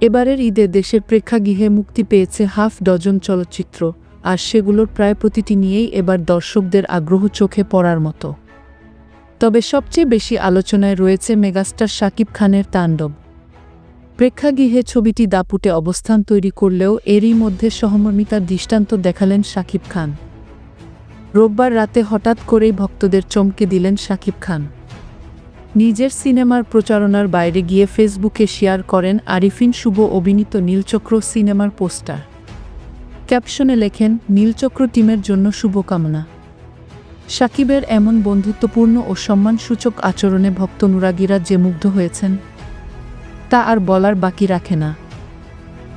এবারের ঈদে দেশের প্রেক্ষাগৃহে মুক্তি পেয়েছে হাফ ডজন চলচ্চিত্র, আর সেগুলোর প্রায় প্রতিটি নিয়েই এবার দর্শকদের আগ্রহ চোখে পড়ার মতো। তবে সবচেয়ে বেশি আলোচনায় রয়েছে মেগাস্টার শাকিব খানের তাণ্ডব। প্রেক্ষাগৃহে ছবিটি দাপুটে অবস্থান তৈরি করলেও এরই মধ্যে সহমর্মিতার দৃষ্টান্ত দেখালেন শাকিব খান। রোববার রাতে হঠাৎ করেই ভক্তদের চমকে দিলেন শাকিব খান। নিজের সিনেমার প্রচারণার বাইরে গিয়ে ফেসবুকে শেয়ার করেন আরিফিন শুভ অভিনীত নীলচক্র সিনেমার পোস্টার। ক্যাপশনে লেখেন, নীলচক্র টিমের জন্য শুভকামনা। সাকিবের এমন বন্ধুত্বপূর্ণ ও সম্মানসূচক আচরণে ভক্ত নুরাগীরা যে মুগ্ধ হয়েছেন, তা আর বলার বাকি রাখে না।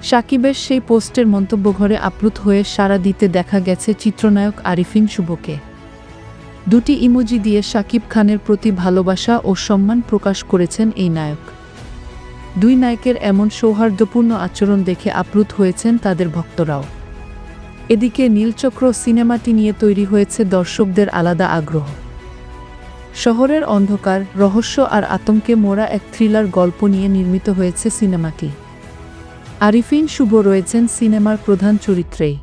সাকিবের সেই পোস্টের মন্তব্য ঘরে আপ্লুত হয়ে সাড়া দিতে দেখা গেছে চিত্রনায়ক আরিফিন শুভকে। দুটি ইমোজি দিয়ে শাকিব খানের প্রতি ভালোবাসা ও সম্মান প্রকাশ করেছেন এই নায়ক। দুই নায়কের এমন সৌহার্দ্যপূর্ণ আচরণ দেখে আপ্লুত হয়েছেন তাদের ভক্তরাও। এদিকে নীলচক্র সিনেমাটি নিয়ে তৈরি হয়েছে দর্শকদের আলাদা আগ্রহ। শহরের অন্ধকার, রহস্য আর আতঙ্কে মোড়া এক থ্রিলার গল্প নিয়ে নির্মিত হয়েছে সিনেমাটি। আরিফিন শুভ রয়েছেন সিনেমার প্রধান চরিত্রেই।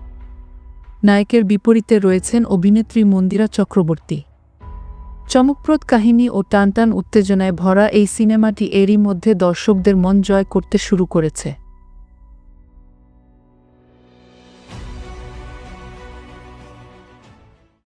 নায়কের বিপরীতে রয়েছেন অভিনেত্রী মন্দিরা চক্রবর্তী। চমকপ্রদ কাহিনী ও টানটান উত্তেজনায় ভরা এই সিনেমাটি এরই মধ্যে দর্শকদের মন জয় করতে শুরু করেছে।